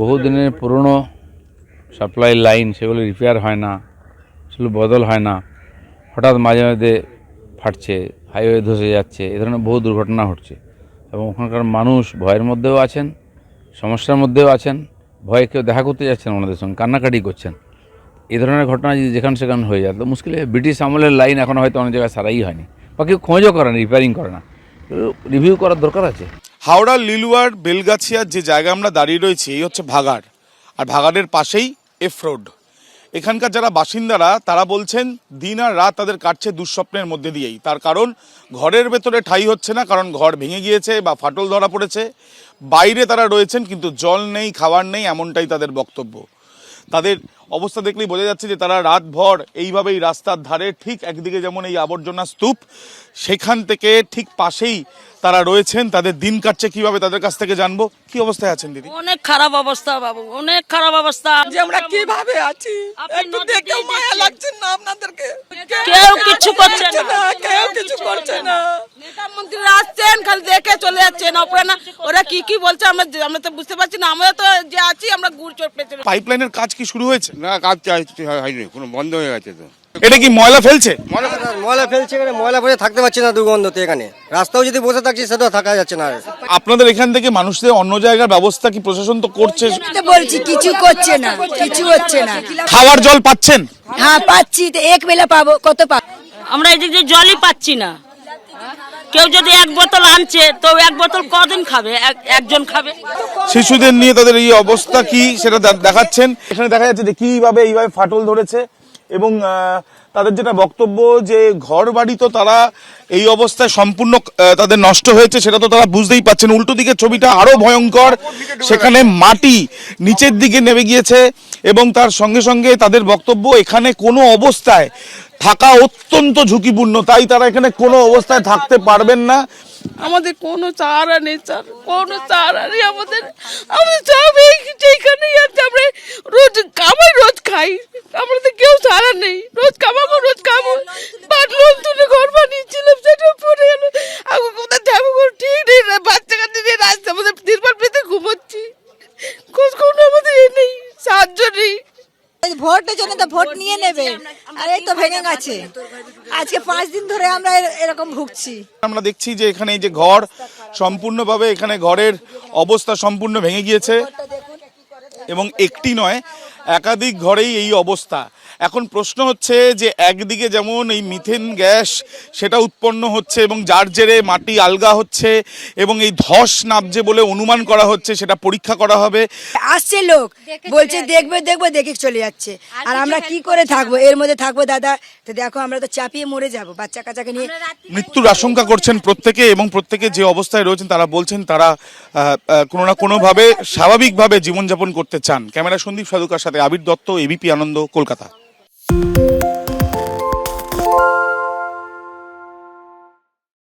বহুদিনের পুরনো supply line সেগুলো রিপেয়ার হয় না, সেগুলো বদল হয় না। হঠাৎ মাঝে মাঝে ফাটছে হাইওয়ে ধসে যাচ্ছে, এ ধরনের বহু দুর্ঘটনা ঘটছে। এবং ওখানকার মানুষ ভয়ের মধ্যেও আছেন, সমস্যার মধ্যেও আছেন, ভয়ে কেউ দেখা করতে যাচ্ছেন ওনাদের সঙ্গে, কান্নাকাটি করছেন। এ ধরনের ঘটনা যদি যেখানে সেখানে হয়ে যায়, তো মুশকিল ব্রিটিশ আমলের লাইন এখন হয়তো অনেক জায়গায় সারাই হয়নি, বা কেউ খোঁজও করে না রিপেয়ারিং করে না। রিভিউ করার দরকার আছে। হাওড়া, লিলুয়ার, বেলগাছিয়ার যে জায়গা আমরা দাঁড়িয়ে রয়েছি, এই হচ্ছে ভাগাড়। আর ভাগাড়ের পাশেই এফ রোড। এখানকার যারা বাসিন্দারা, তারা বলছেন, দিন আর রাত তাদের কাটছে দুঃস্বপ্নের মধ্যে দিয়েই। তার কারণ, ঘরের ভেতরে ঠাই হচ্ছে না, কারণ ঘর ভেঙে গিয়েছে বা ফাটল ধরা পড়েছে। বাইরে তারা রয়েছেন, কিন্তু জল নেই, খাবার নেই, এমনটাই তাদের বক্তব্য। তাদের অবস্থা দেখলেই বোঝা যাচ্ছে যে তারা রাতভর এইভাবেই রাস্তার ধারে ঠিক একদিকে যেমন এই আবর্জনা স্তূপ সেখান থেকে ঠিক পাশেই তারা রয়েছেন। তাদের দিন কাটছে কীভাবে তাদের কাছ থেকে জানব? কি অবস্থায় আছেন দিদি? অনেক খারাপ অবস্থা বাবু অনেক খারাপ অবস্থা। যে আমরা কীভাবে আছি? একটু দেখেও মায়া লাগছে না আপনাদেরকে? কেউ কিচ্ছু করছে না। কেউ কিছু করছে না। নেতা খালি দেখে চলে যাচ্ছেন অপরে না ওরা কি কি বলছে আমরা আমরা তো বুঝতে পারছি না আমরা তো যে আছি আমরা গুড় চোর পেছনে পাইপলাইনের কাজ কি শুরু হয়েছে? না কাজ হয়নি কোনো বন্ধ হয়ে গেছে তো। এটা কি ময়লা ফেলছে? ময়লা ময়লা ফেলছে এখানে ময়লা ফেলে থাকতে পারছি না দুর্গন্ধতে এখানে। রাস্তাও যদি বসে থাকছি সেটাও থাকা যাচ্ছে না আপনাদের এখান থেকে মানুষদের অন্য জায়গার ব্যবস্থা কি প্রশাসন তো করছে? বলছি কিছু করছে না কিছু হচ্ছে না। খাওয়ার জল পাচ্ছেন? হ্যাঁ পাচ্ছি তো এক বেলা পাবো কত পাবো? আমরা এই দিক দিয়ে জলই পাচ্ছি না। কেউ যদি এক বোতল আনছে, তো এক বোতল কদিন খাবে? একজন খাবে? শিশুদের নিয়ে তাদের এই অবস্থা কি সেটা দেখাচ্ছেন। এখানে দেখা যাচ্ছে যে কীভাবে এইভাবে ফাটল ধরেছে এবং তাদের যেটা বক্তব্য যে ঘর বাড়ি তো তারা এই অবস্থায় সম্পূর্ণ তাদের নষ্ট হয়েছে সেটা তো তারা বুঝতেই পাচ্ছেন উল্টো দিকে ছবিটা আরও ভয়ঙ্কর। সেখানে মাটি নিচের দিকে নেমে গিয়েছে এবং তার সঙ্গে সঙ্গে তাদের বক্তব্য, এখানে কোনো অবস্থায় থাকা অত্যন্ত ঝুঁকিপূর্ণ, তাই তারা এখানে কোনো অবস্থায় থাকতে পারবেন না। আমাদের কোনো চারা নেই কোনো চারা নেই আমাদের আমাদের এই যেখানেই আছে আমরা রোজ কামাই রোজ খাই আমাদের কেউ চারা নেই রোজ কামাবো রোজ খাব বাটলো তুলে ঘর বানিয়েছিলাম সেটা পড়ে গেল আমি কোথায় যাব কোনো ঠিক নেই রে, বাচ্চা কাচ্চা নিয়ে রাস্তা আমাদের তিরপাল পেতে ঘুমোচ্ছি খোঁজ কোনো আমাদের এ নেই সাহায্য নেই ভোটের জন্য তো ভোট নিয়ে নেবে। আর এই তো ভেঙে গেছে। আজকে পাঁচ দিন ধরে আমরা এরকম ভুগছি। আমরা দেখছি যে এখানে এই যে ঘর সম্পূর্ণভাবে এখানে ঘরের অবস্থা সম্পূর্ণ ভেঙে গিয়েছে। এবং একটি নয় একাধিক ঘরেই এই অবস্থা। এখন প্রশ্ন হচ্ছে যে একদিকে যেমন এই মিথেন গ্যাস সেটা উৎপন্ন হচ্ছে এবং যার জেরে মাটি আলগা হচ্ছে এবং এই ধস নাবছে বলে অনুমান করা হচ্ছে সেটা পরীক্ষা করা হবে। আসছে লোক। বলছে দেখবে দেখবে দেখে চলে যাচ্ছে। আর আমরা কি করে থাকব? এর মধ্যে থাকব দাদা। তো দেখো আমরা তো চাপিয়ে মরে যাব। বাচ্চা কাচাকে নিয়ে মৃত্যুর আশঙ্কা করছেন প্রত্যেকে এবং প্রত্যেকে যে অবস্থায় রয়েছেন তারা বলছেন তারা কোনো না কোনোভাবে স্বাভাবিকভাবে জীবনযাপন করতে চান। ক্যামেরা সন্দীপ সাধুকার সাথে আবির দত্ত এবিপি আনন্দ কলকাতা।